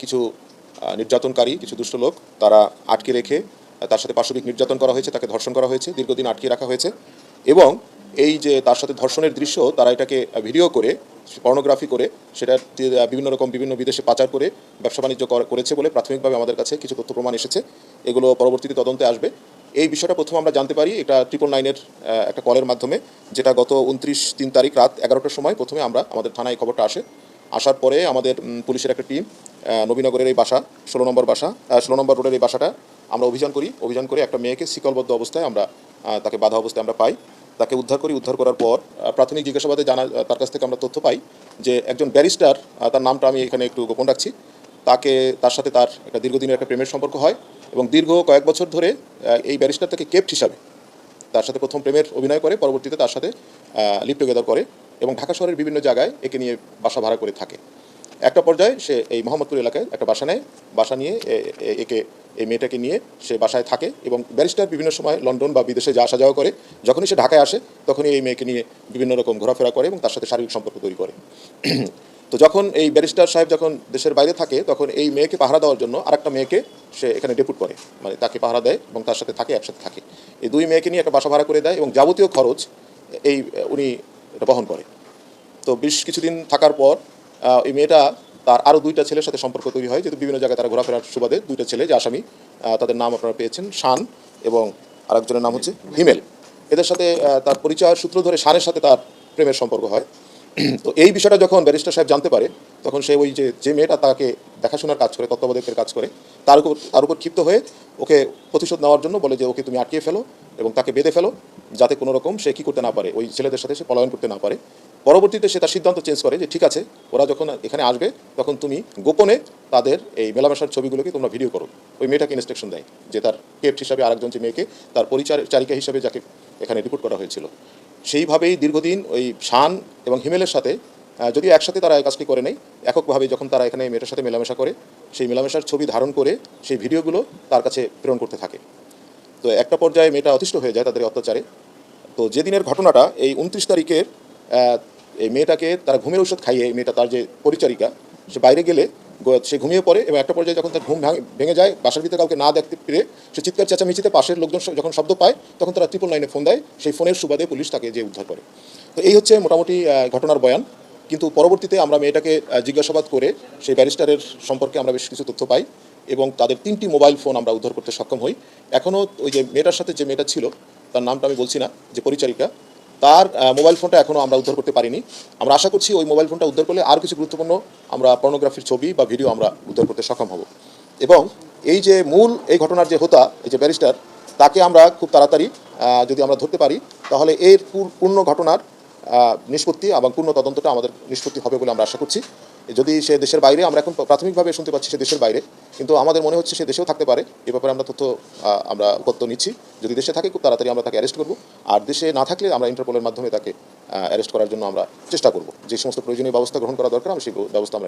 কিছু নির্যাতনকারী, কিছু দুষ্ট লোক তারা আটকে রেখে তার সাথে পাশবিক নির্যাতন করা হয়েছে, তাকে ধর্ষণ করা হয়েছে, দীর্ঘদিন আটকে রাখা হয়েছে। এবং এই যে তার সাথে ধর্ষণের দৃশ্য, তারা এটাকে ভিডিও করে, পর্নোগ্রাফি করে, সেটা বিভিন্ন রকম, বিভিন্ন বিদেশে পাচার করে, ব্যবসা বাণিজ্য করেছে বলে প্রাথমিকভাবে আমাদের কাছে কিছু তথ্য প্রমাণ এসেছে। এগুলো পরবর্তীতে তদন্তে আসবে। এই বিষয়টা প্রথম আমরা জানতে পারি, এটা ট্রিপল নাইনের একটা কলের মাধ্যমে, যেটা গত উনত্রিশ তিন তারিখ রাত এগারোটার সময় প্রথমে আমরা আমাদের থানায় খবরটা আসে। আসার পরে আমাদের পুলিশের একটা টিম নবীনগরের এই বাসা, ষোলো নম্বর বাসা ষোলো নম্বর রোডের এই বাসাটা আমরা অভিযান করি। অভিযান করে একটা মেয়েকে শিকলবদ্ধ অবস্থায় আমরা তাকে বাধা অবস্থায় আমরা পাই। তাকে উদ্ধার করি। উদ্ধার করার পর প্রাথমিক জিজ্ঞাসাবাদে জানা তার কাছ থেকে আমরা তথ্য পাই যে একজন ব্যারিস্টার তার নামটা আমি এখানে একটু গোপন রাখছি। তাকে, তার সাথে তার একটা দীর্ঘদিনের একটা প্রেমের সম্পর্ক হয় এবং দীর্ঘ কয়েক বছর ধরে এই ব্যারিস্টার তাকে কেপ্ট হিসাবে তার সাথে প্রথম প্রেমের অভিনয় করে, পরবর্তীতে তার সাথে লিভ টুগেদার করে এবং ঢাকা শহরের বিভিন্ন জায়গায় একে নিয়ে বাসা ভাড়া করে থাকে। একটা পর্যায়ে সে এই মোহাম্মদপুর এলাকায় একটা বাসা নেয়, বাসা নিয়ে একে, এই মেয়েটাকে নিয়ে সে বাসায় থাকে এবং ব্যারিস্টার বিভিন্ন সময় লন্ডন বা বিদেশে যা আসা যাওয়া করে, যখনই সে ঢাকায় আসে, তখনই এই মেয়েকে নিয়ে বিভিন্ন রকম ঘোরাফেরা করে এবং তার সাথে শারীরিক সম্পর্ক তৈরি করে। তো যখন এই ব্যারিস্টার সাহেব যখন দেশের বাইরে থাকে, তখন এই মেয়েকে পাহারা দেওয়ার জন্য আরেকটা মেয়েকে সে এখানে ডেপুট করে মানে তাকে পাহারা দেয় এবং তার সাথে থাকে, একসাথে থাকে। এই দুই মেয়েকে নিয়ে একটা বাসা ভাড়া করে দেয় এবং যাবতীয় খরচ এই উনি এটা বহন করে। তো বেশ কিছুদিন থাকার পর এই মেয়েটা তার আরও দুইটা ছেলের সাথে সম্পর্ক তৈরি হয়, যেহেতু বিভিন্ন জায়গায় তারা ঘোরাফেরার সুবাদে দুইটা ছেলে, যে আসামি তাদের নাম আপনারা পেয়েছেন, শান এবং আরেকজনের নাম হচ্ছে হিমেল। এদের সাথে তার পরিচয়ের সূত্র ধরে শানের সাথে তার প্রেমের সম্পর্ক হয়। তো এই বিষয়টা যখন ব্যারিস্টার সাহেব জানতে পারে, তখন সে ওই যে যে মেয়েটা তাকে দেখাশোনার কাজ করে, তত্ত্বাবধায়কের কাজ করে, তার উপর তার উপর ক্ষিপ্ত হয়ে ওকে প্রতিশোধ নেওয়ার জন্য বলে যে, ওকে তুমি আটকিয়ে ফেলো এবং তাকে বেঁধে ফেলো, যাতে কোনো রকম সে কী করতে না পারে। ওই ছেলেদের সাথে সে পলায়ন করতে না পারে। পরবর্তীতে সে তার সিদ্ধান্ত চেঞ্জ করে যে ঠিক আছে, ওরা যখন এখানে আসবে, তখন তুমি গোপনে তাদের এই মেলামেশার ছবিগুলোকে তোমরা ভিডিও করো। ওই মেয়েটাকে ইনস্ট্রাকশন দেয় যে তার কেপ্ট হিসাবে আরেকজন যে মেয়েকে তার পরিচারিকা হিসাবে যাকে এখানে রিপোর্ট করা হয়েছিল। সেইভাবেই দীর্ঘদিন ওই শান এবং হিমেলের সাথে যদিও একসাথে তারা কাজটি করে নেই, এককভাবে যখন তারা এখানে মেয়েটার সাথে মেলামেশা করে, সেই মেলামেশার ছবি ধারণ করে সেই ভিডিওগুলো তার কাছে প্রেরণ করতে থাকে। তো একটা পর্যায়ে মেয়েটা অতিষ্ঠ হয়ে যায় তাদের অত্যাচারে। তো যেদিনের ঘটনাটা, এই উনত্রিশ তারিখের এই মেয়েটাকে, তারা ঘুমের ঔষধ খাইয়ে এই মেয়েটা তার যে পরিচারিকা, সে বাইরে গেলে সে ঘুমিয়ে পড়ে এবং একটা পর্যায়ে যখন তার ঘুম ভাঙ- যায়, বাসার ভিতরে কাউকে না দেখতে পেরে সে চিৎকার চেঁচামেচিতে পাশের লোকজন যখন শব্দ পায়, তখন তারা ট্রিপল নাইনে ফোন দেয়, সেই ফোনের সুবাদে পুলিশ তাকে যে উদ্ধার করে। তো এই হচ্ছে মোটামুটি ঘটনার বয়ান। কিন্তু পরবর্তীতে আমরা মেয়েটাকে জিজ্ঞাসাবাদ করে সেই ব্যারিস্টারের সম্পর্কে আমরা বেশ কিছু তথ্য পাই এবং তাদের তিনটি মোবাইল ফোন আমরা উদ্ধার করতে সক্ষম হই। এখনও ওই যে মেয়েটার সাথে যে মেয়েটা ছিল, তার নামটা আমি বলছি না, যে পরিচারিকা তার মোবাইল ফোনটা এখনও আমরা উদ্ধার করতে পারিনি। আমরা আশা করছি ওই মোবাইল ফোনটা উদ্ধার করলে আর কিছু গুরুত্বপূর্ণ আমরা পর্নোগ্রাফির ছবি বা ভিডিও আমরা উদ্ধার করতে সক্ষম হব। এবং এই যে মূল এই ঘটনার যে হোতা, এই যে ব্যারিস্টার তাকে আমরা খুব তাড়াতাড়ি যদি আমরা ধরতে পারি, তাহলে এর পূর্ণ ঘটনার নিষ্পত্তি এবং পূর্ণ তদন্তটা আমাদের নিষ্পত্তি হবে বলে আমরা আশা করছি। যদি সে দেশের বাইরে, আমরা এখন প্রাথমিকভাবে শুনতে পাচ্ছি সে দেশের বাইরে, কিন্তু আমাদের মনে হচ্ছে সে দেশেও থাকতে পারে। এ ব্যাপারে আমরা তথ্য আমরা তথ্য নিচ্ছি। যদি দেশে থাকে, খুব তাড়াতাড়ি আমরা তাকে অ্যারেস্ট করব। আর দেশে না থাকলে আমরা ইন্টারপোলের মাধ্যমে তাকে অ্যারেস্ট করার জন্য আমরা চেষ্টা করব। যে সমস্ত প্রয়োজনীয় ব্যবস্থা গ্রহণ করা দরকার, আমরা সেই ব্যবস্থা আমরা